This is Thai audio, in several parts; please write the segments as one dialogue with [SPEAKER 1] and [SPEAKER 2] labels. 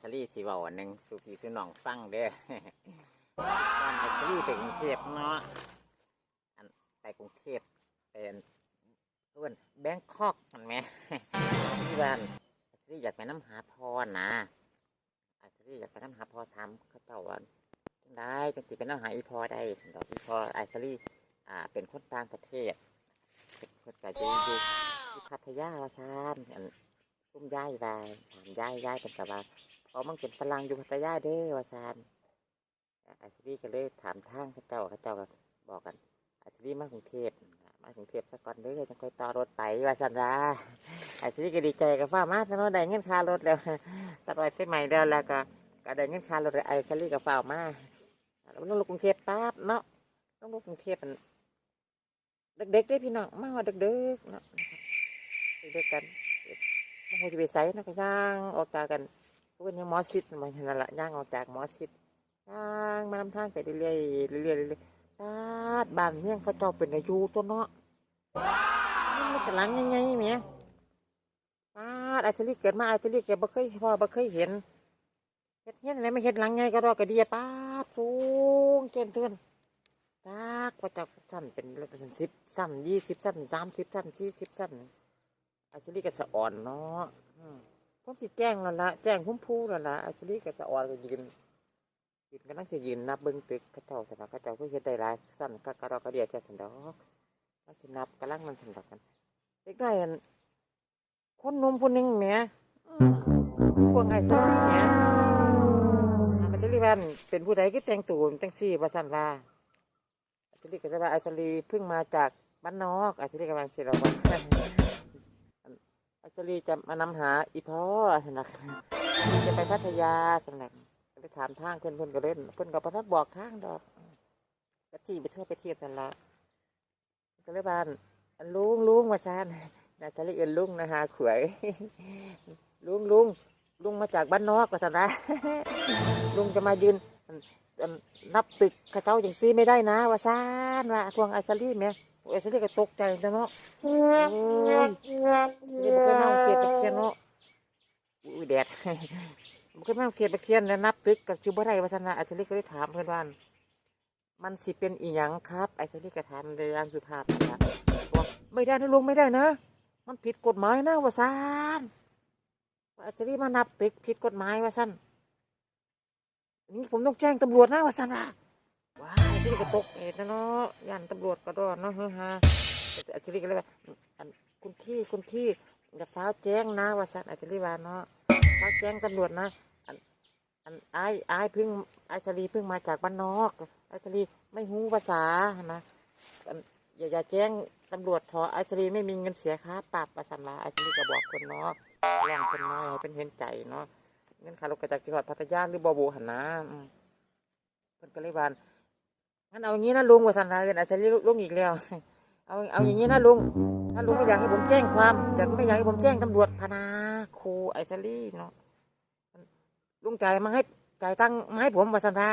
[SPEAKER 1] สลี่สิเว้าอันหนึ่งสู่พี่สู่น้องฟังเด้อตอนไอสลี่ไปกรุงเทพเนาะอันไปกรุงเทพเป็นเพื่อนแบงคอกมันไหมที่บ้านไอสลี่อยากไปน้ำหาพอนะไอสลี่อยากไปน้ำหาพอถามเขาเจ้าว่าจังได้จังสิเป็นน้ำหาอีพอได้ดอกอีพอไอสลี่อ่าเป็นคนต่างประเทศเป็นคนกะจะอยู่อยู่พัทยาวาซานอันซุ่มย้ายไปถามย้ายย้ายเป็นกะว่า พอมันเป็นฝรั่งอยู่พัทยาเด้อวาซานไอซีรีก็เลยถามทางเขาเจ้าเขาเจ้าก็บอกกันไอซีรีมากรุงเทพมากรุงเทพสักก่อนเด้อจะค่อยต่อรถไปว่าสันราไอซีรีก็ดีใจกับฟ้ามาสนอได้เงินค่ารถแล้วตัดไว้ไฟใหม่แล้วแล้วก็ก็ได้เงินค่ารถไอซีรีกับฟ้ามาแล้วลงกรุงเทพปั๊บเนาะลงกรุงเทพมันเด็กๆได้พี่น้องมาว่าเด็กๆเนาะครับเด็กๆกันมันคงจะไปใส่นะก็ย่างออกจากกัน พวกนี้หมอชิดมันนั่นแหละย่างออกจากมอชิดทางมานำทางไปเรื่อยๆเรื่อยๆเรื่อยๆบ้านบ้านเฮียงเขาเจ้าเป็นอายุตัวเนาะมันมันกหลังยังไงเมียบ้านอาจจะรีเกิดมาอาจจะรีเกิดบ่เคยพ่อบ่เคยเห็นเฮ็ดเฮียอะไรไม่เฮ็ดหลังไงก็รอกระเดียป้าสูงเกินเทือนตากว่าจ้าสั้นเป็นเป็นสิบสั้นยี่สิบสั้นสามสิบสั้นสี่สิบสั้นอาจจะรีก็สะอ่อนเนาะอืม ผมสิแจ้งแล้วละแจ้งพุ่มพูแล้วละอาจจะรีก็สะอ่อนก็ยืนยืนกำลังจะยืนนับเบิ้งตึกเข้าเจ้าสนะเข้าเจ้าเพื่อเฮ็ดได้หลายสั้นก็กระดอกกระเดียดแค่สันดอกมันจะนับกำลังมันสันดอกกันเด็กได้อันคนนมคนหนึงแมอืมพวกไอ้สลีแหมอ่ามัจเรียกว่าเป็นผู้ใดก็แต่งตัวจังซี่ว่าสันว่าไอ้สลีก็จะว่าไอ้สลีเพิ่งมาจากบ้านนอกไอ้สลีก็มาสิเราว่า อ้สลีจะมานำหาอีพ่อสันดอกจะไปพัทยาสันดอกไปถามทางเพื่อนเพื่อนก็เล่นเพื่อนก็ประทัดบอกทางดอกก็สี่ไปเที่วไปเที่ยวกันละก็เลยบานลุงลุงมาซานนาจะเรียกเอินลุงนะฮะขวยลุงลุงลุงมาจากบ้านนอกก็สันนะลุงจะมายืนนับตึกข้าเจ้าอย่างซีไม่ได้นะว่าซานว่าทวงอซาลีแม่ ไอซาลีก็ตกใจจังเนาะโอ้ยนี่บุกมาเขียนตะเคียนเนาะอุ้ยแดดมันก็ม่งเขียนไปเขียนแล้วนับตึกกับชิบะไรวาสนาอาจารย์ก็ได้ถามเพื่อนว่ามันสิเป็นอีหยังครับไอ้ที่ก็ถามในยางสุภาพนะครับอกไม่ได้นะลุงไม่ได้นะ มันผิดกฎหมายนะวาสานไอาจารย์มานับตึกผิดกฎหมายวาสันนี่ผมต้องแจ้งตำรวจนะวาสันว่าว้ายอา จารย์ก็ตกเอ็ดนะเนาะยันตำรวจก็ดอนเนาะเฮ้ยฮะอาจารย์ก็เลยว่าอันคุณพี่คุณพี่อย่าฟ้าวแจ้งนะวาสันอาจารย์ว่าเนาะเขาแจ้งตำรวจนะอันอันไอ้ไอ้เพิ่งไอ้ชลีเพิ่งมาจากบ้านนอกไอ้ชลีไม่หูภาษานะอย่าอย่าแจ้งตำรวจทอไอ้ชลีไม่มีเงินเสียค่าปรับประสันลาไอ้ชลีก็บอกคนเนาะแรงคนนาะให้เป็นเห็นใจเนาะเงินค่ารถกระจากจังหวัดพัทยาหรือบอบูหันนะอืมเพิ่นก็เลยบาน งั้นเอาอย่างนี้นะลุงว่าสันลาเงินไอ้ชลีลุงอีกแล้ว เอาเอาอย่างนี้นะลุง ถ้าลุงไม่อยากให้ผมแจ้งความอยากไม่อยากให้ผมแจ้งตำรวจพนาครูไอซาลี่เนาะ ลุงจ่ายมาให้จ่ายตั้งมาให้ผมวาสันา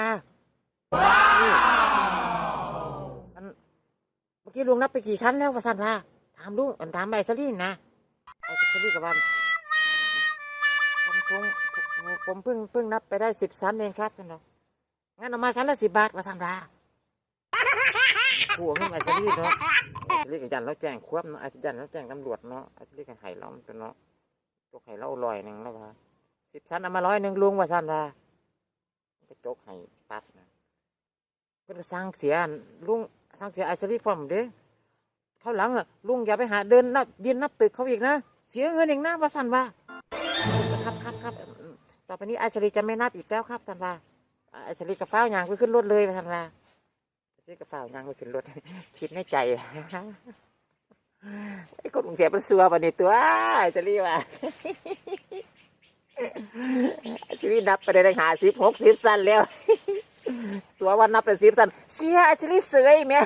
[SPEAKER 1] เมื่อกี้ลุงนับไปกี่ชั้นแล้ววาสันาถามลุงถามไอซาลี่นะ ไอซาลี่กับวันผมผมผมเพิ่งเพิ่งนับไปได้สิบชั้นเองครับเนาะ งั้นเอามาชั้นละสิบบาทวาสันา หัวเงินไอซาลี่เนาะอาจารย์ยันแล้วแจ้งควบเนาะอาจารย์แล้วแจ้งตำรวจเนาะอาจารย์กันไห้เรามันเป็นเนาะจกไห้เราลอยหนึ่งแล้วว่าสิบสันเอามาร้อยหนึ่งลุงว่าสันว่าไปจกไห้ปั๊บนะเพิ่นก็สร้างเสียลุงสร้างเสียไอ้สรีพร้อมเด้เขาหลังอะลุงอย่าไปหาเดินนับยืนนับตึกเขาอีกนะเสียเงินอีกนะว่าสันว่าครับครับครับต่อไปนี้ไอ้สรีจะไม่นับอีกแล้วครับสันว่าไอ้สรีกับฟ้าวยางไปขึ้นรถเลยว่าสันว่า ไอ้สรีกับฟ้ายางไปขึ้นรถคิดในใจไอ้คนกรุงเทพมันซัวปะนี่ตัวอ้จะรีว่าชีวิตนับไปได้หาสิบหกสิบสั้นแล้ว ตัววันนับเป็นสิบสั้นเสียไอ้สิริเสยแม่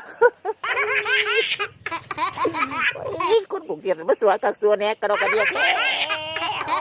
[SPEAKER 1] โอ้คนกรุงเทพมันซัวกักซัวแนกกระดกกระเดียแท้